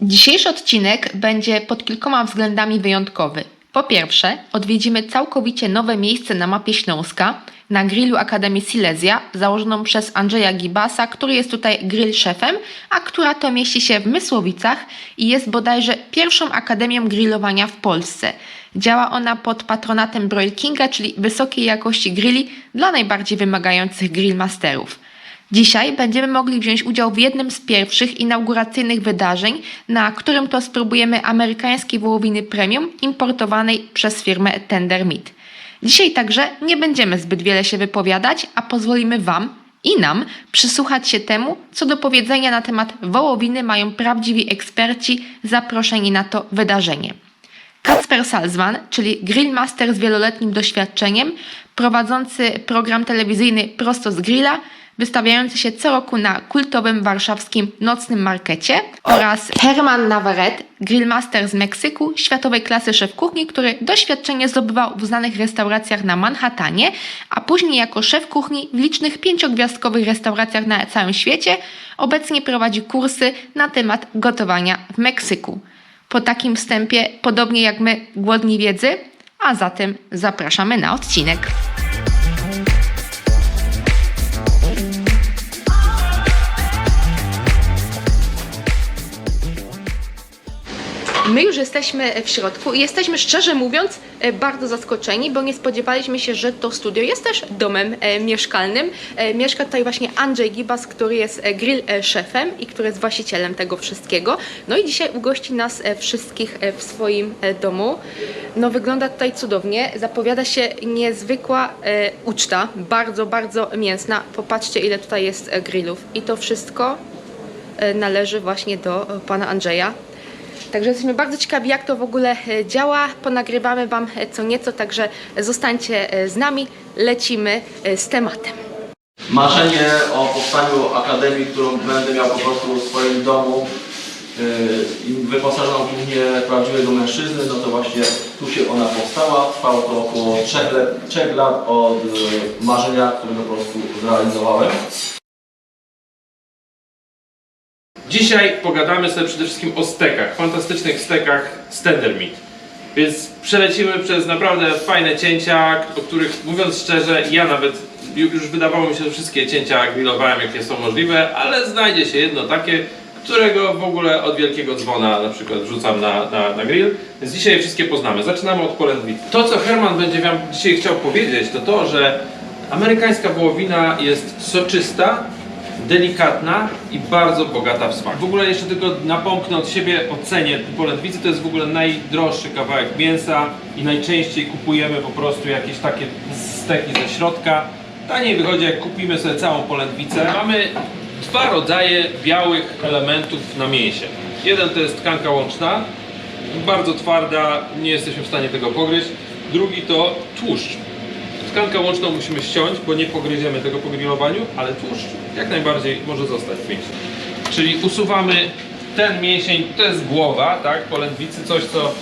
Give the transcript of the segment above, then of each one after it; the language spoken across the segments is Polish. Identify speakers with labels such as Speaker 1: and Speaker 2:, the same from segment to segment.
Speaker 1: Dzisiejszy odcinek będzie pod kilkoma względami wyjątkowy. Po pierwsze, odwiedzimy całkowicie nowe miejsce na mapie Śląska, na grillu Akademii Silesia, założoną przez Andrzeja Gibasa, który jest tutaj grill szefem, a która to mieści się w Mysłowicach i jest bodajże pierwszą akademią grillowania w Polsce. Działa ona pod patronatem Broil Kinga, czyli wysokiej jakości grilli dla najbardziej wymagających grillmasterów. Dzisiaj będziemy mogli wziąć udział w jednym z pierwszych inauguracyjnych wydarzeń, na którym to spróbujemy amerykańskiej wołowiny premium importowanej przez firmę Tender Meat. Dzisiaj także nie będziemy zbyt wiele się wypowiadać, a pozwolimy Wam i nam przysłuchać się temu, co do powiedzenia na temat wołowiny mają prawdziwi eksperci zaproszeni na to wydarzenie. Kacper Salzman, czyli grillmaster z wieloletnim doświadczeniem, prowadzący program telewizyjny Prosto z Grilla, wystawiający się co roku na kultowym warszawskim nocnym markecie oraz Herman Navarrete, grillmaster z Meksyku, światowej klasy szef kuchni, który doświadczenie zdobywał w znanych restauracjach na Manhattanie, a później jako szef kuchni w licznych pięciogwiazdkowych restauracjach na całym świecie, obecnie prowadzi kursy na temat gotowania w Meksyku. Po takim wstępie, podobnie jak my, głodni wiedzy, a zatem zapraszamy na odcinek. My już jesteśmy w środku i jesteśmy szczerze mówiąc e, bardzo zaskoczeni, bo nie spodziewaliśmy się, że to studio jest też domem e, mieszkalnym. E, Mieszka tutaj właśnie Andrzej Gibas, który jest grill szefem i który jest właścicielem tego wszystkiego. No i dzisiaj ugości nas wszystkich w swoim domu. No wygląda tutaj cudownie, zapowiada się niezwykła uczta, bardzo, bardzo mięsna. Popatrzcie ile tutaj jest grillów i to wszystko należy właśnie do pana Andrzeja. Także jesteśmy bardzo ciekawi, jak to w ogóle e, działa. Ponagrywamy Wam e, co nieco, także zostańcie e, z nami. Lecimy z tematem.
Speaker 2: Marzenie o powstaniu akademii, którą będę miał po prostu w swoim domu yy, wyposażoną w kuchnię prawdziwego mężczyzny, no to właśnie tu się ona powstała. Trwało to około 3, le- 3 lat od marzenia, które po prostu zrealizowałem.
Speaker 3: Dzisiaj pogadamy sobie przede wszystkim o stekach, fantastycznych stekach z Tender Meat. Więc przelecimy przez naprawdę fajne cięcia, o których mówiąc szczerze, ja nawet ju- już wydawało mi się, że wszystkie cięcia grillowałem jakie są możliwe, ale znajdzie się jedno takie, którego w ogóle od wielkiego dzwona na przykład wrzucam na, na, na grill. Więc dzisiaj je wszystkie poznamy. Zaczynamy od polędwicy. To co Herman będzie Wam dzisiaj chciał powiedzieć to to, że amerykańska wołowina jest soczysta, delikatna i bardzo bogata w smak. W ogóle jeszcze tylko napomknę od siebie ocenię polędwicy, to jest w ogóle najdroższy kawałek mięsa i najczęściej kupujemy po prostu jakieś takie steki ze środka. Taniej wychodzi jak kupimy sobie całą polędwicę. Mamy dwa rodzaje białych elementów na mięsie. Jeden to jest tkanka łączna, bardzo twarda, nie jesteśmy w stanie tego pogryźć. Drugi to tłuszcz. Tkankę łączną musimy ściąć, bo nie pogryziemy tego po grillowaniu, ale tłuszcz jak najbardziej może zostać w mięsie. Czyli usuwamy ten mięsień, to jest głowa, tak, polędwicy, coś co e,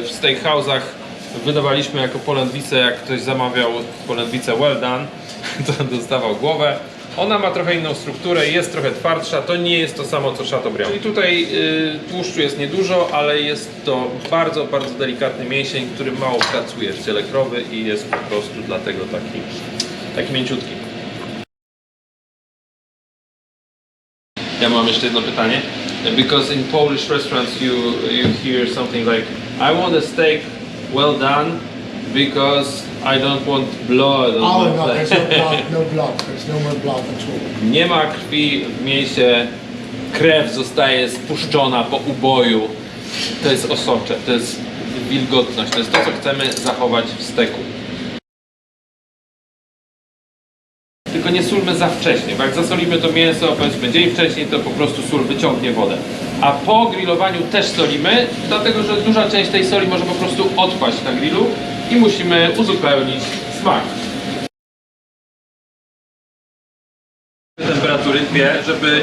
Speaker 3: w steakhouse'ach wydawaliśmy jako polędwicę, jak ktoś zamawiał polędwicę well done, to dostawał głowę. Ona ma trochę inną strukturę, jest trochę twardsza, to nie jest to samo co Chateaubriand. I tutaj y, tłuszczu jest niedużo, ale jest to bardzo, bardzo delikatny mięsień, który mało pracuje w ciele krowy i jest po prostu dlatego taki, taki mięciutki. Ja mam jeszcze jedno pytanie. Because in Polish restaurants you, you hear something like I want a steak well done because I don't want blood on
Speaker 4: Oh
Speaker 3: my
Speaker 4: no,
Speaker 3: plate."
Speaker 4: there's no blood, no blood. There's no more blood at all.
Speaker 3: Nie ma krwi w mięsie, krew zostaje spuszczona po uboju. To jest osocze, to jest wilgotność, to jest to, co chcemy zachować w steku. Tylko nie sólmy za wcześnie, bo jak zasolimy to mięso, powiedzmy dzień wcześniej, to po prostu sól wyciągnie wodę. A po grillowaniu też solimy, dlatego że duża część tej soli może po prostu odpaść na grillu i musimy uzupełnić smak. temperatury dwie, żeby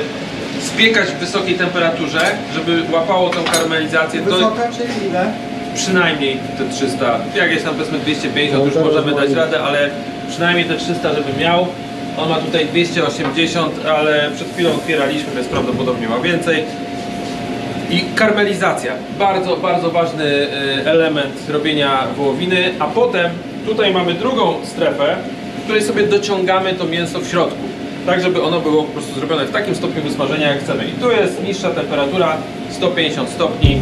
Speaker 3: spiekać w wysokiej temperaturze, żeby łapało tą karmelizację, to
Speaker 4: Wysoka czy ile?
Speaker 3: przynajmniej te 300. Jak jest tam powiedzmy 250, już możemy dać radę, ale przynajmniej te 300, żeby miał. On ma tutaj 280, ale przed chwilą otwieraliśmy, więc prawdopodobnie ma więcej. I karmelizacja. Bardzo, bardzo ważny y, element robienia wołowiny. A potem tutaj mamy drugą strefę, w której sobie dociągamy to mięso w środku. Tak, żeby ono było po prostu zrobione w takim stopniu wysmażenia, jak chcemy. I tu jest niższa temperatura, 150 stopni.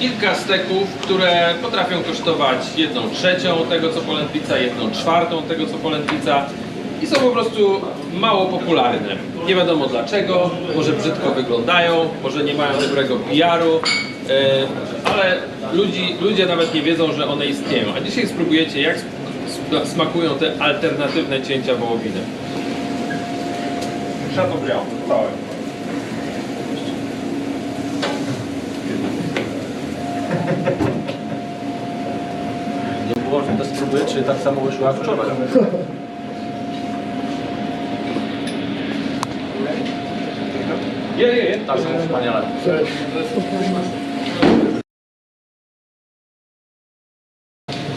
Speaker 3: Kilka steków, które potrafią kosztować jedną trzecią tego co polędwica, jedną czwartą tego co polędwica i są po prostu mało popularne. Nie wiadomo dlaczego, może brzydko wyglądają, może nie mają dobrego PR-u, e, ale ludzi, ludzie nawet nie wiedzą, że one istnieją. A dzisiaj spróbujecie jak sm- smakują te alternatywne cięcia wołowiny. Chateaubriand, całe.
Speaker 2: Nie było, że te spróbuję, czy tak samo wyszło jak wczoraj.
Speaker 3: Je, je, je.
Speaker 2: Tak samo wspaniale.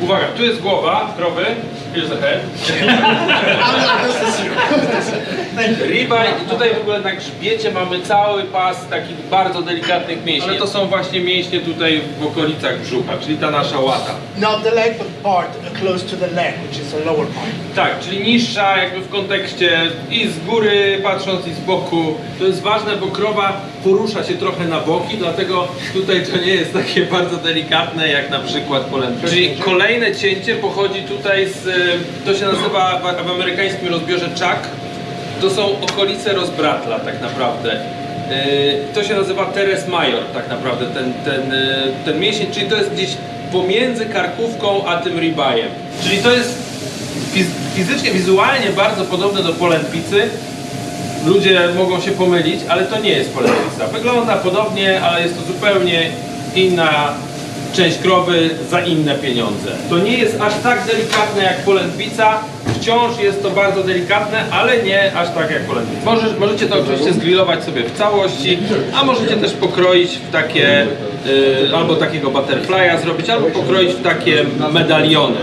Speaker 3: Uwaga, tu jest głowa krowy. Here's the head. Ribeye i tutaj w ogóle na grzbiecie mamy cały pas takich bardzo delikatnych mięśni. Ale to są właśnie mięśnie tutaj w okolicach brzucha, czyli ta nasza łata.
Speaker 4: Not the leg, but part close to the leg, which is the lower part.
Speaker 3: Tak, czyli niższa jakby w kontekście i z góry patrząc i z boku. To jest ważne, bo krowa porusza się trochę na boki, dlatego tutaj to nie jest takie bardzo delikatne jak na przykład polędwica. Czyli kolejne cięcie pochodzi tutaj z, y, to się nazywa w, amerykańskim rozbiorze chuck. To są okolice rozbratla tak naprawdę. Y, To się nazywa teres major tak naprawdę, ten, ten, y, ten mięsień, czyli to jest gdzieś pomiędzy karkówką a tym ribajem. Czyli to jest fiz- fizycznie, wizualnie bardzo podobne do polędwicy. Ludzie mogą się pomylić, ale to nie jest polędwica. Wygląda podobnie, ale jest to zupełnie inna część krowy za inne pieniądze. To nie jest aż tak delikatne jak polędwica. Wciąż jest to bardzo delikatne, ale nie aż tak jak polędwica. Może, możecie to oczywiście zgrillować sobie w całości, a możecie też pokroić w takie, y, albo takiego butterfly'a zrobić, albo pokroić w takie medaliony.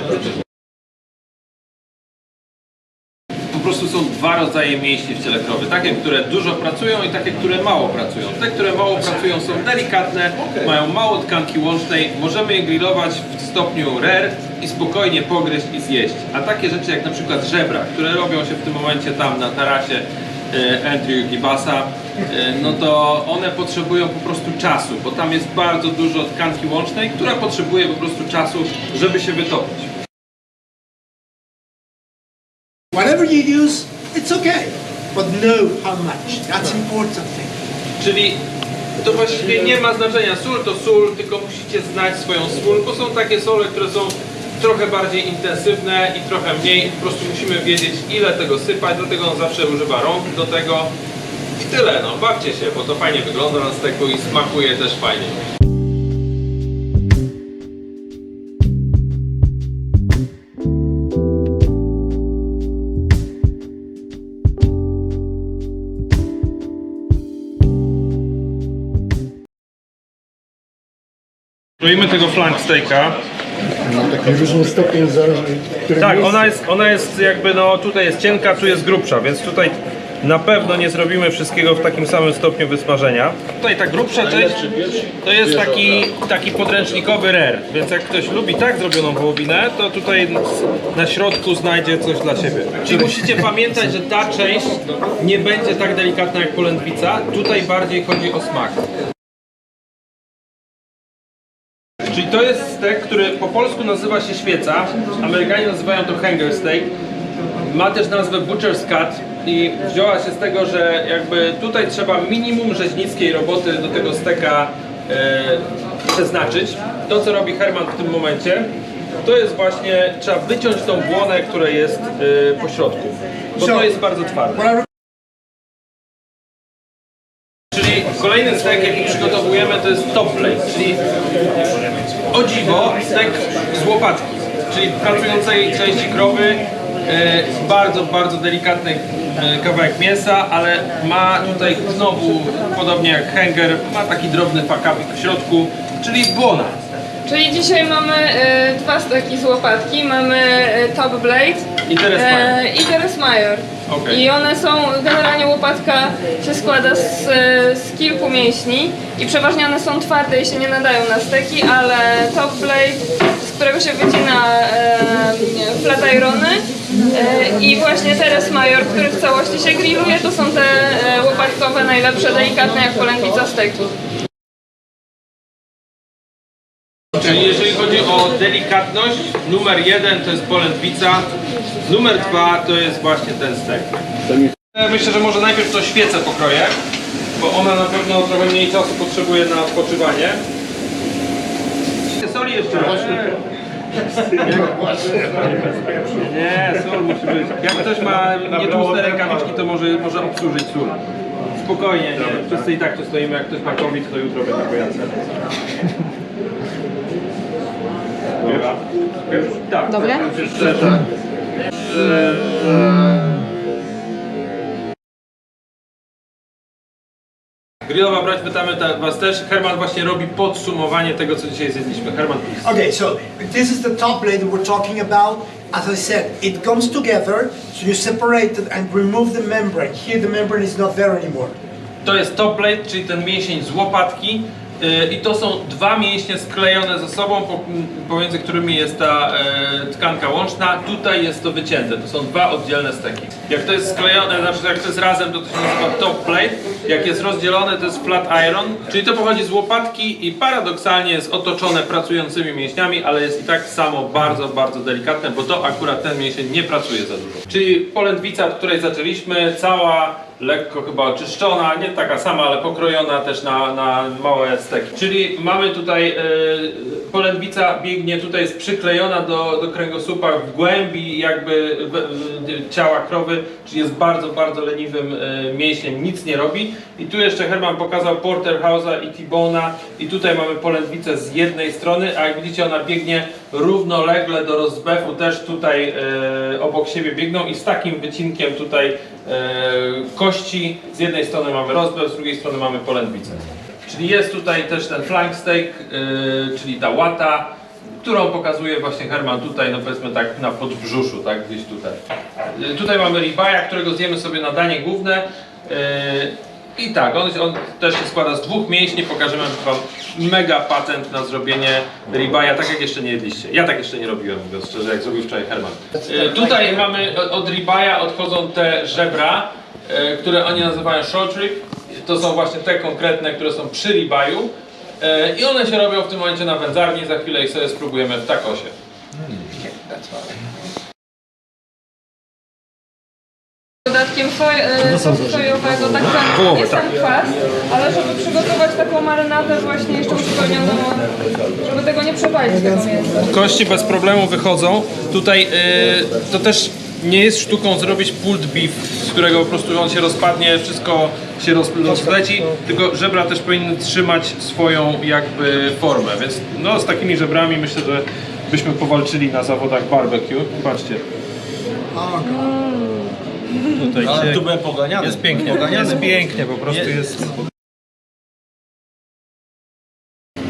Speaker 3: Prostu są dwa rodzaje mięśni w ciele krowy. Takie, które dużo pracują i takie, które mało pracują. Te, które mało pracują są delikatne, mają mało tkanki łącznej. Możemy je grillować w stopniu rare i spokojnie pogryźć i zjeść. A takie rzeczy jak na przykład żebra, które robią się w tym momencie tam na tarasie e, Andrew Gibasa, e, no to one potrzebują po prostu czasu, bo tam jest bardzo dużo tkanki łącznej, która potrzebuje po prostu czasu, żeby się wytopić.
Speaker 4: Whatever you use, it's okay, but know how much. That's important thing.
Speaker 3: Czyli to właściwie nie ma znaczenia. Sól to sól, tylko musicie znać swoją sól, bo są takie sole, które są trochę bardziej intensywne i trochę mniej. Po prostu musimy wiedzieć, ile tego sypać, dlatego on zawsze używa rąk do tego. I tyle, no bawcie się, bo to fajnie wygląda na steku i smakuje też fajnie. Kroimy tego flank steaka.
Speaker 4: Taki różny stopień zależy,
Speaker 3: Tak, ona jest, ona jest jakby, no tutaj jest cienka, tu jest grubsza, więc tutaj na pewno nie zrobimy wszystkiego w takim samym stopniu wysmażenia. Tutaj ta grubsza część to jest taki, taki podręcznikowy rare, więc jak ktoś lubi tak zrobioną wołowinę, to tutaj na środku znajdzie coś dla siebie. Czyli musicie pamiętać, że ta część nie będzie tak delikatna jak polędwica, tutaj bardziej chodzi o smak. To jest stek, który po polsku nazywa się świeca. Amerykanie nazywają to hanger steak. Ma też nazwę butcher's cut i wzięła się z tego, że jakby tutaj trzeba minimum rzeźnickiej roboty do tego steka e, przeznaczyć. To co robi Herman w tym momencie, to jest właśnie, trzeba wyciąć tą błonę, która jest e, po środku, bo to jest bardzo twarde. Kolejny stek, jaki przygotowujemy, to jest top plate, czyli o dziwo stek z łopatki, czyli pracującej części krowy E, bardzo, bardzo delikatny e, kawałek mięsa, ale ma tutaj znowu, podobnie jak hanger, ma taki drobny fakapik w środku, czyli błona.
Speaker 5: Czyli dzisiaj mamy e, dwa steki z łopatki, mamy Top Blade
Speaker 3: I Teres Major.
Speaker 5: i Teres Major.
Speaker 3: Okej.
Speaker 5: I one są, generalnie łopatka się składa z, e, z kilku mięśni i przeważnie one są twarde i się nie nadają na steki, ale Top Blade, z którego się wycina e, flat irony e, i właśnie Teres Major, który w całości się grilluje, to są te e, łopatkowe, najlepsze, delikatne jak polędwica steki.
Speaker 3: Czyli jeżeli chodzi o delikatność, numer jeden to jest polędwica, numer dwa to jest właśnie ten stek. E, Myślę, że może najpierw to świecę pokroję, bo ona na pewno trochę mniej czasu potrzebuje na odpoczywanie. Soli jeszcze. Nie, sól musi być. Jak ktoś ma nietłuste rękawiczki, to może, może obsłużyć sól. Spokojnie, nie. Wszyscy i tak tu stoimy, jak ktoś ma COVID, to jutro będzie pojadę. Dobra. Tak.
Speaker 1: Dobre?
Speaker 3: Tak. Grillowa brać pytamy ta- Was też. Herman właśnie robi podsumowanie tego, co dzisiaj zjedliśmy. Herman, please.
Speaker 4: Okay, so this is the top that we're talking about. As I said, it comes together, so you separate it and remove the membrane. Here the membrane is not there anymore.
Speaker 3: To jest top plate, czyli ten mięsień z łopatki. Yy, I to są dwa mięśnie sklejone ze sobą, pomiędzy którymi jest ta e, tkanka łączna. Tutaj jest to wycięte. To są dwa oddzielne steki. Jak to jest sklejone, znaczy jak to jest razem, to to się nazywa top plate. Jak jest rozdzielone, to jest flat iron. Czyli to pochodzi z łopatki i paradoksalnie jest otoczone pracującymi mięśniami, ale jest i tak samo bardzo, bardzo delikatne, bo to akurat ten mięsień nie pracuje za dużo. Czyli polędwica, od której zaczęliśmy, cała lekko chyba oczyszczona, nie taka sama, ale pokrojona też na, na małe steki. Czyli mamy tutaj e, polędwica biegnie, tutaj jest przyklejona do, do kręgosłupa w głębi jakby w, w, ciała krowy, czyli jest bardzo, bardzo leniwym e, mięśniem, nic nie robi. I tu jeszcze Herman pokazał Porterhouse'a i T-Bone'a i tutaj mamy polędwicę z jednej strony, a jak widzicie ona biegnie równolegle do rozbefu, też tutaj e, obok siebie biegną i z takim wycinkiem tutaj e, kości. Z jednej strony mamy rozbew, z drugiej strony mamy polędwicę. Czyli jest tutaj też ten flank steak, e, czyli ta łata, którą pokazuje właśnie Herman tutaj, no powiedzmy tak na podbrzuszu, tak gdzieś tutaj. E, Tutaj mamy ribaja, którego zjemy sobie na danie główne. E, I tak, on, on też się składa z dwóch mięśni, pokażemy wam mega patent na zrobienie ribaja, tak jak jeszcze nie jedliście. Ja tak jeszcze nie robiłem, mówiąc szczerze, jak zrobił wczoraj Herman. E, Tutaj mamy od- od ribaja odchodzą te żebra, e, które oni nazywają short rib. To są właśnie te konkretne, które są przy ribaju. E, I one się robią w tym momencie na wędzarni, za chwilę ich sobie spróbujemy w takosie.
Speaker 5: Dodatkiem e, sosu sojowego, tak sam, jest sam kwas, ale żeby przygotować taką marynadę właśnie jeszcze uzupełnioną, żeby tego nie przepalić tego mięsa.
Speaker 3: Kości bez problemu wychodzą. Tutaj y, to też nie jest sztuką zrobić pulled beef, z którego po prostu on się rozpadnie, wszystko się roz, rozleci, tylko żebra też powinny trzymać swoją jakby formę, więc no z takimi żebrami myślę, że byśmy powalczyli na zawodach barbecue. Patrzcie. Tutaj
Speaker 2: Ale tu byłem poganiany.
Speaker 3: jest pięknie, jest pięknie, po prostu jest...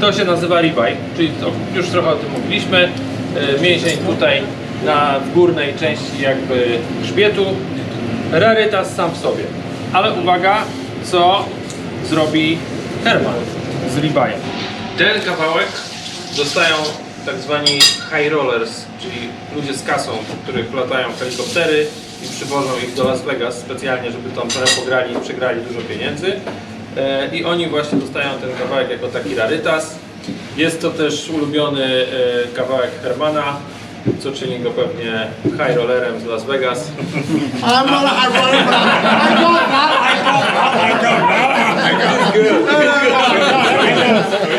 Speaker 3: To się nazywa ribeye, czyli to już trochę o tym mówiliśmy. E, Mięsień tutaj na w górnej części jakby grzbietu. Rarytas sam w sobie. Ale uwaga, co zrobi Herman z ribeye'em. Ten kawałek dostają tak zwani high rollers, czyli ludzie z kasą, których latają helikoptery i przywożą ich do Las Vegas specjalnie, żeby tam trochę pograli i przegrali dużo pieniędzy. E, I oni właśnie dostają ten kawałek jako taki rarytas. Jest to też ulubiony e, kawałek Hermana, co czyni go pewnie high rollerem z Las Vegas.
Speaker 4: I'm not a high roller, I got that, I got that, I got that, I got that.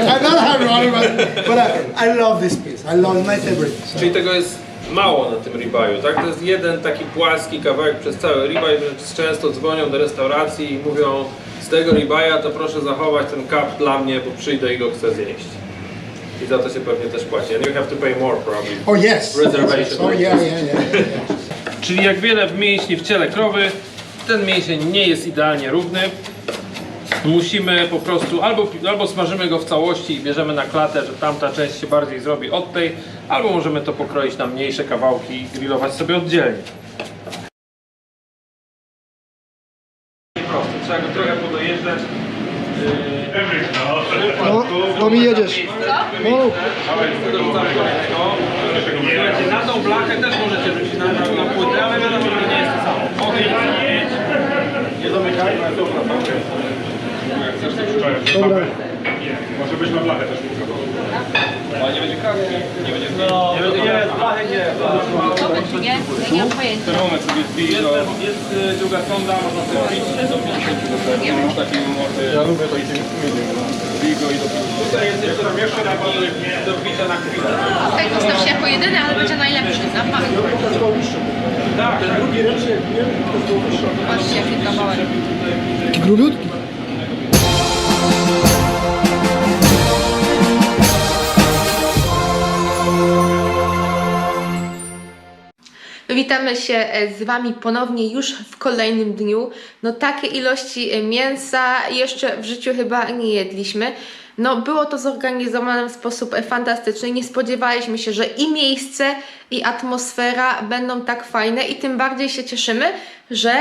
Speaker 4: I'm not a high roller, but, I, love this piece. I love my favorite.
Speaker 3: Czyli tego jest mało na tym ribaju, tak? To jest jeden taki płaski kawałek przez cały ribaj, więc często dzwonią do restauracji i mówią z tego ribaja to proszę zachować ten kap dla mnie, bo przyjdę i go chcę zjeść. I za to się pewnie też płaci. And you have to pay more probably.
Speaker 4: Oh yes.
Speaker 3: Reservation.
Speaker 4: Oh yeah, yeah, yeah. yeah.
Speaker 3: Czyli jak wiele w mięśni w ciele krowy, ten mięsień nie jest idealnie równy. Musimy po prostu albo, albo smażymy go w całości i bierzemy na klatę, że tamta część się bardziej zrobi od tej, albo możemy to pokroić na mniejsze kawałki i grillować sobie oddzielnie. Proste, trzeba go trochę podojeżdżać.
Speaker 6: No, to mi jedziesz. No,
Speaker 3: na tą blachę też możecie rzucić na, na, na płytę, ale wiadomo, że nie jest to samo. Okej, nie zamykaj, ale dobra, dobra. Jak chcesz to
Speaker 6: dobra.
Speaker 3: Może być na blachę też Ale nie będzie krawki, nie będzie no, nie, nie, blachy nie.
Speaker 1: Gotowe czy nie? Nie mam pojęcia.
Speaker 3: Termometr sobie zbij, jest, jest y, druga sonda, można sobie wbić do 50 Już taki mocy. Ja lubię to i tym Zbij go i do Tutaj jest jeszcze pierwszy taki do wbicia na chwilę.
Speaker 1: Tak, postaw się jako jedyny, ale będzie najlepszy. Na bank.
Speaker 3: Tak, tak.
Speaker 1: Patrzcie, jaki kawałek.
Speaker 6: Grubiutki.
Speaker 1: Witamy się e, z Wami ponownie już w kolejnym dniu. No takie ilości e, mięsa jeszcze w życiu chyba nie jedliśmy. No było to zorganizowane w sposób e, fantastyczny. Nie spodziewaliśmy się, że i miejsce, i atmosfera będą tak fajne i tym bardziej się cieszymy, że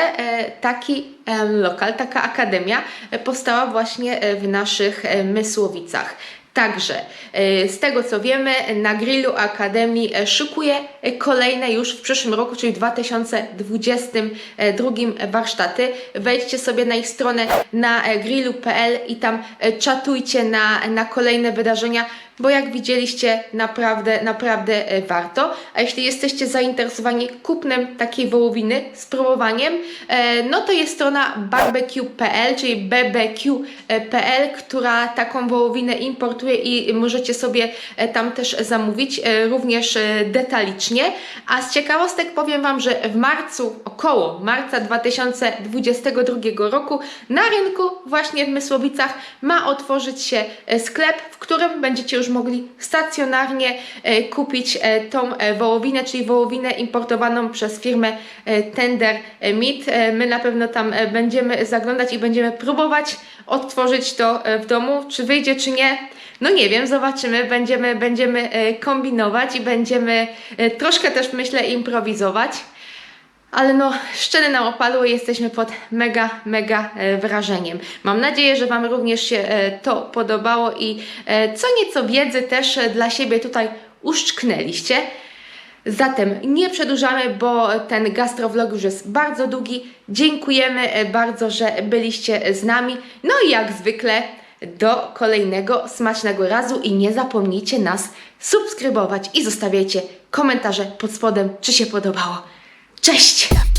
Speaker 1: taki lokal, taka akademia powstała właśnie w naszych Mysłowicach. Także e, z tego co wiemy, na Grillu Akademii e, szykuje kolejne już w przyszłym roku, czyli w 2022 warsztaty. Wejdźcie sobie na ich stronę na e, grillu.pl i tam czatujcie na, na kolejne wydarzenia, bo jak widzieliście, naprawdę, naprawdę e, warto. A jeśli jesteście zainteresowani kupnem takiej wołowiny, spróbowaniem, e, no to jest strona barbecue.pl, czyli bbq.pl, która taką wołowinę importuje i możecie sobie e, tam też zamówić, również detalicznie. A z ciekawostek powiem Wam, że w marcu, około marca 2022 roku na rynku właśnie w Mysłowicach ma otworzyć się sklep, w którym będziecie już mogli stacjonarnie e, kupić e, tą e, wołowinę, czyli wołowinę importowaną przez firmę Tender Meat. My na pewno tam będziemy zaglądać i będziemy próbować odtworzyć to w domu. Czy wyjdzie, czy nie? No nie wiem, zobaczymy. Będziemy, będziemy kombinować i będziemy troszkę też myślę improwizować. Ale no, szczeny nam opadły i jesteśmy pod mega, mega e, wrażeniem. Mam nadzieję, że Wam również się e, to podobało i e, co nieco wiedzy też dla siebie tutaj uszczknęliście. Zatem nie przedłużamy, bo ten gastrowlog już jest bardzo długi. Dziękujemy bardzo, że byliście z nami. No i jak zwykle do kolejnego smacznego razu i nie zapomnijcie nas subskrybować i zostawiajcie komentarze pod spodem, czy się podobało. Cześć!